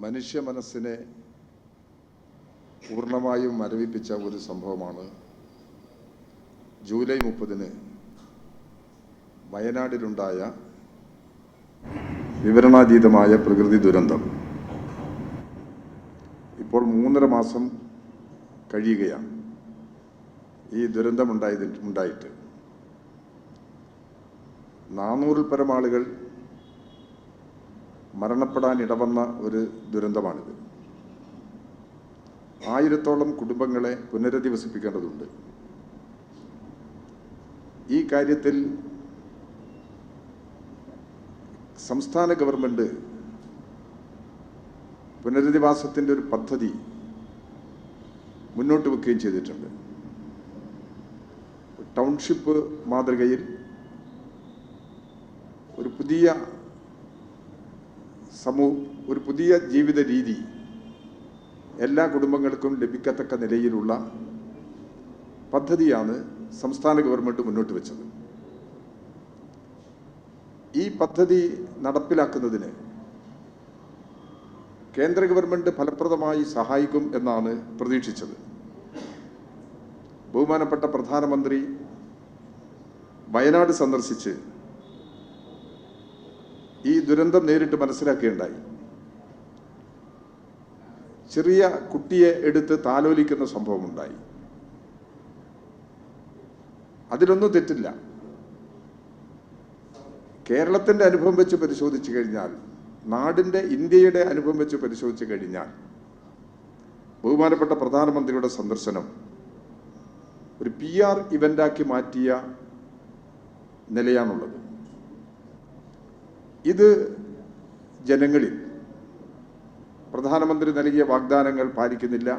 മനുഷ്യ മനസ്സിനെ പൂർണമായും മരവിപ്പിച്ച ഒരു സംഭവമാണ് ജൂലൈ മുപ്പതിന് വയനാടിലുണ്ടായ വിവരണാതീതമായ പ്രകൃതി ദുരന്തം. ഇപ്പോൾ മൂന്നര മാസം കഴിയുകയാണ്. ഈ ദുരന്തമുണ്ടായത് ഉണ്ടായിട്ട്. നാനൂറിൽ പരം ആളുകൾ മരണപ്പെടാൻ ഇടവന്ന ഒരു ദുരന്തമാണിത്. ആയിരത്തോളം കുടുംബങ്ങളെ പുനരധിവസിപ്പിക്കേണ്ടതുണ്ട്. ഈ കാര്യത്തിൽ സംസ്ഥാന ഗവൺമെന്റ് പുനരധിവാസത്തിന്റെ ഒരു പദ്ധതി മുന്നോട്ട് വെക്കുകയും ചെയ്തിട്ടുണ്ട്. ടൗൺഷിപ്പ് മാതൃകയിൽ ഒരു പുതിയ സമൂഹ ഒരു പുതിയ ജീവിത രീതി എല്ലാ കുടുംബങ്ങൾക്കും ലഭിക്കത്തക്ക നിലയിലുള്ള പദ്ധതിയാണ് സംസ്ഥാന ഗവൺമെന്റ് മുന്നോട്ട് വെച്ചത്. ഈ പദ്ധതി നടപ്പിലാക്കുന്നതിന് കേന്ദ്ര ഗവൺമെന്റ് ഫലപ്രദമായി സഹായിക്കും എന്നാണ് പ്രതീക്ഷിച്ചത്. ബഹുമാനപ്പെട്ട പ്രധാനമന്ത്രി വയനാട് സന്ദർശിച്ച് ഈ ദുരന്തം നേരിട്ട് മനസ്സിലാക്കുകയുണ്ടായി ചെറിയ കുട്ടിയെ എടുത്ത് താലോലിക്കുന്ന സംഭവമുണ്ടായി. അതിലൊന്നും തെറ്റില്ല. കേരളത്തിന്റെ അനുഭവം വെച്ച് പരിശോധിച്ചു കഴിഞ്ഞാൽ നാടിന്റെ ഇന്ത്യയുടെ അനുഭവം വെച്ച് പരിശോധിച്ചു കഴിഞ്ഞാൽ ബഹുമാനപ്പെട്ട പ്രധാനമന്ത്രിയുടെ സന്ദർശനം ഒരു പി ആർ ഇവന്റാക്കി മാറ്റിയ നിലയാണുള്ളത്. ഇത് ജനങ്ങളിൽ പ്രധാനമന്ത്രി നൽകിയ വാഗ്ദാനങ്ങൾ പാലിക്കുന്നില്ല.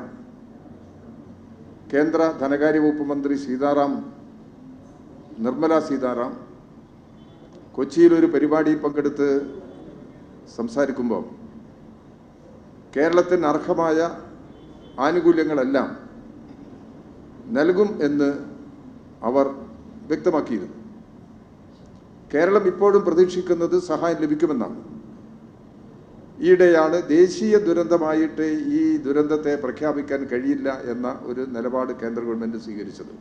കേന്ദ്ര ധനകാര്യ വകുപ്പ് മന്ത്രി സീതാറാം നിർമ്മല സീതാറാം കൊച്ചിയിൽ ഒരു പരിപാടിയിൽ പങ്കെടുത്ത് സംസാരിക്കുമ്പോൾ കേരളത്തിന് അർഹമായ ആനുകൂല്യങ്ങളെല്ലാം നൽകും എന്ന് അവർ വ്യക്തമാക്കിയിരുന്നു. കേരളം ഇപ്പോഴും പ്രതീക്ഷിക്കുന്നത് സഹായം ലഭിക്കുമെന്നാണ്. ഈയിടെയാണ് ദേശീയ ദുരന്തമായിട്ട് ഈ ദുരന്തത്തെ പ്രഖ്യാപിക്കാൻ കഴിയില്ല എന്ന ഒരു നിലപാട് കേന്ദ്ര ഗവൺമെന്റ് സ്വീകരിച്ചത്.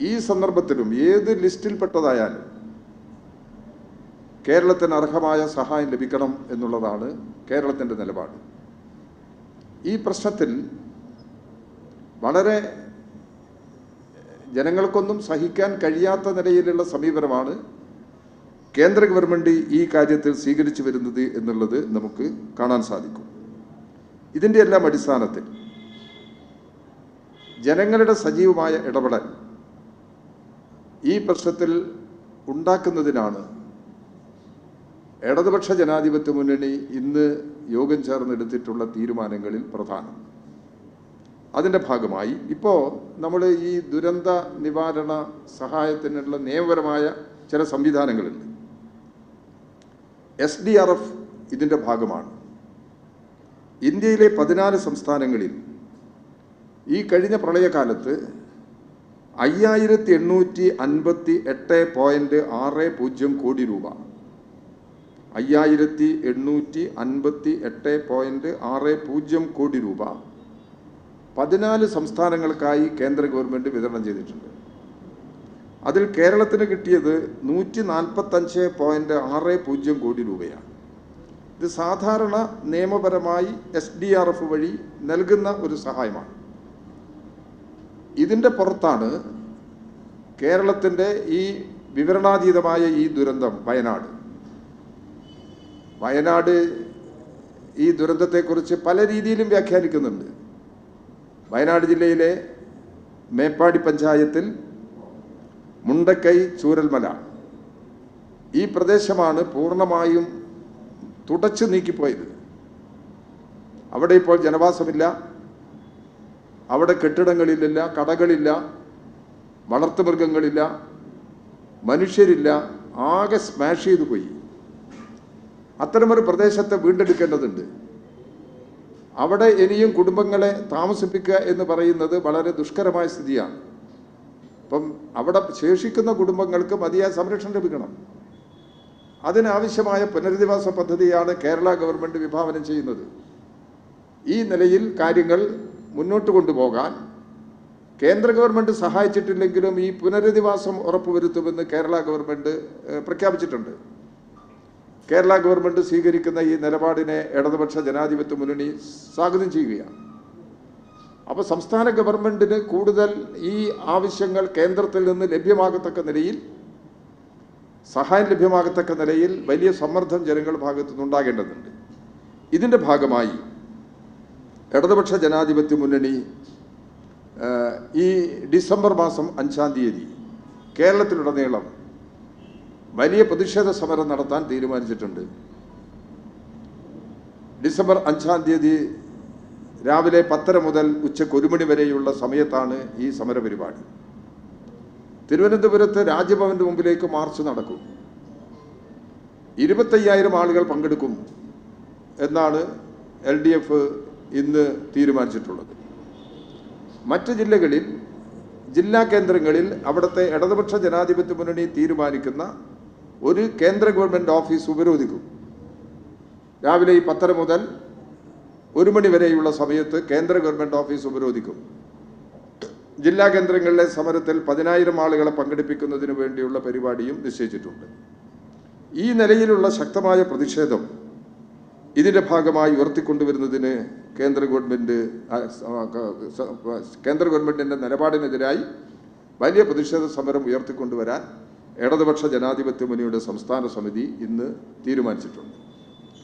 ഈ സന്ദർഭത്തിലും ഏത് ലിസ്റ്റിൽപ്പെട്ടതായാലും കേരളത്തിന് അർഹമായ സഹായം ലഭിക്കണം എന്നുള്ളതാണ് കേരളത്തിന്റെ നിലപാട്. ഈ പ്രശ്നത്തിൽ വളരെ ജനങ്ങൾക്കൊന്നും സഹിക്കാൻ കഴിയാത്ത നിലയിലുള്ള സമീപനമാണ് കേന്ദ്ര ഗവൺമെന്റ് ഈ കാര്യത്തിൽ സ്വീകരിച്ചു വരുന്നത് എന്നുള്ളത് നമുക്ക് കാണാൻ സാധിക്കും. ഇതിന്റെ എല്ലാം അടിസ്ഥാനത്തിൽ ജനങ്ങളുടെ സജീവമായ ഇടപെടൽ ഈ പ്രശ്നത്തിൽ ഉണ്ടാക്കുന്നതിനാണ് ഇടതുപക്ഷ ജനാധിപത്യ മുന്നണി ഇന്ന് യോഗം ചേർന്നെടുത്തിട്ടുള്ള തീരുമാനങ്ങളിൽ പ്രധാനം. അതിന്റെ ഭാഗമായി ഇപ്പോൾ നമ്മൾ ഈ ദുരന്ത നിവാരണ സഹായത്തിനുള്ള നിയമപരമായ ചില സംവിധാനങ്ങളുണ്ട്. എസ് ഡി ആർ എഫ് ഇതിന്റെ ഭാഗമാണ്. ഇന്ത്യയിലെ പതിനാല് സംസ്ഥാനങ്ങളിൽ ഈ കഴിഞ്ഞ പ്രളയകാലത്ത് അയ്യായിരത്തി എണ്ണൂറ്റി അൻപത്തി എട്ട് പോയിന്റ് ആറ് പൂജ്യം കോടി രൂപ. അയ്യായിരത്തി എണ്ണൂറ്റി അൻപത്തി എട്ട് പോയിന്റ് ആറ് പൂജ്യം കോടി രൂപ പതിനാല് സംസ്ഥാനങ്ങൾക്കായി കേന്ദ്ര ഗവൺമെന്റ് വിതരണം ചെയ്തിട്ടുണ്ട്. അതിൽ കേരളത്തിന് കിട്ടിയത് നൂറ്റി നാൽപ്പത്തഞ്ച് പോയിന്റ് ആറ് പൂജ്യം കോടി രൂപയാണ്. ഇത് സാധാരണ നിയമപരമായി എസ് ഡി ആർ എഫ് വഴി നൽകുന്ന ഒരു സഹായമാണ്. ഇതിന്റെ പുറത്താണ് കേരളത്തിന്റെ ഈ വിവരണാതീതമായ ഈ ദുരന്തം വയനാട്. വയനാട് ഈ ദുരന്തത്തെക്കുറിച്ച് പല രീതിയിലും വ്യാഖ്യാനിക്കുന്നുണ്ട്. വയനാട് ജില്ലയിലെ മേപ്പാടി പഞ്ചായത്തിൽ മുണ്ടക്കൈ ചൂരൽമല. ഈ പ്രദേശമാണ് പൂർണമായും തുടച്ചു നീക്കിപ്പോയത്. അവിടെ ഇപ്പോൾ ജനവാസമില്ല. അവിടെ കെട്ടിടങ്ങളില്ല കടകളില്ല വളർത്തുമൃഗങ്ങളില്ല മനുഷ്യരില്ല ആകെ സ്മാഷ് ചെയ്തു പോയി അത്തരമൊരു പ്രദേശത്തെ വീണ്ടെടുക്കേണ്ടതുണ്ട്. അവിടെ ഇനിയും കുടുംബങ്ങളെ താമസിപ്പിക്കുക എന്ന് പറയുന്നത് വളരെ ദുഷ്കരമായ സ്ഥിതിയാണ്. അപ്പം അവിടെ ശേഷിക്കുന്ന കുടുംബങ്ങൾക്ക് മതിയായ സംരക്ഷണം ലഭിക്കണം. അതിനാവശ്യമായ പുനരധിവാസ പദ്ധതിയാണ് കേരള ഗവൺമെന്റ് വിഭാവനം ചെയ്യുന്നത്. ഈ നിലയിൽ കാര്യങ്ങൾ മുന്നോട്ട് കൊണ്ടുപോകാൻ കേന്ദ്ര ഗവൺമെന്റ് സഹായിച്ചിട്ടില്ലെങ്കിലും ഈ പുനരധിവാസം ഉറപ്പുവരുത്തുമെന്ന് കേരള ഗവൺമെന്റ് പ്രഖ്യാപിച്ചിട്ടുണ്ട്. കേരള ഗവൺമെന്റ് സ്വീകരിക്കുന്ന ഈ നിലപാടിനെ ഇടതുപക്ഷ ജനാധിപത്യ മുന്നണി സ്വാഗതം ചെയ്യുകയാണ്. അപ്പോൾ സംസ്ഥാന ഗവൺമെന്റിന് കൂടുതൽ ഈ ആവശ്യങ്ങൾ കേന്ദ്രത്തിൽ നിന്ന് ലഭ്യമാകത്തക്ക നിലയിൽ സഹായം ലഭ്യമാകത്തക്ക നിലയിൽ വലിയ സമ്മർദ്ദം ജനങ്ങൾ ഭാഗത്തു നിന്നുണ്ടാകേണ്ടതുണ്ട് ഇതിന്റെ ഭാഗമായി ഇടതുപക്ഷ ജനാധിപത്യ മുന്നണി ഈ ഡിസംബർ മാസം അഞ്ചാം തീയതി കേരളത്തിലുടനീളം വലിയ പ്രതിഷേധ സമരം നടത്താൻ തീരുമാനിച്ചിട്ടുണ്ട്. ഡിസംബർ അഞ്ചാം തീയതി രാവിലെ പത്തര മുതൽ ഉച്ചയ്ക്ക് ഒരു മണി വരെയുള്ള സമയത്താണ് ഈ സമര പരിപാടി തിരുവനന്തപുരത്ത് രാജ്ഭവന്റെ മുമ്പിലേക്ക് മാർച്ച് നടക്കും. ഇരുപത്തയ്യായിരം ആളുകൾ പങ്കെടുക്കും എന്നാണ് എൽ ഡി എഫ് ഇന്ന് തീരുമാനിച്ചിട്ടുള്ളത്. മറ്റ് ജില്ലകളിൽ ജില്ലാ കേന്ദ്രങ്ങളിൽ അവിടുത്തെ ഇടതുപക്ഷ ജനാധിപത്യ മുന്നണി തീരുമാനിക്കുന്ന ഒരു കേന്ദ്ര ഗവൺമെന്റ് ഓഫീസ് ഉപരോധിക്കും. രാവിലെ ഈ പത്തര മുതൽ ഒരു മണി വരെയുള്ള സമയത്ത് കേന്ദ്ര ഗവൺമെന്റ് ഓഫീസ് ഉപരോധിക്കും. ജില്ലാ കേന്ദ്രങ്ങളിലെ സമരത്തിൽ പതിനായിരം ആളുകളെ പങ്കെടുപ്പിക്കുന്നതിന് വേണ്ടിയുള്ള പരിപാടിയും നിശ്ചയിച്ചിട്ടുണ്ട്. ഈ നിലയിലുള്ള ശക്തമായ പ്രതിഷേധം ഇതിന്റെ ഭാഗമായി ഉയർത്തിക്കൊണ്ടുവരുന്നതിന് കേന്ദ്ര ഗവൺമെന്റ് കേന്ദ്ര ഗവൺമെന്റിന്റെ നിലപാടിനെതിരായി വലിയ പ്രതിഷേധ സമരം ഉയർത്തിക്കൊണ്ടുവരാൻ ഇടതുപക്ഷ ജനാധിപത്യ മുന്നണിയുടെ സംസ്ഥാന സമിതി ഇന്ന് തീരുമാനിച്ചിട്ടുണ്ട്.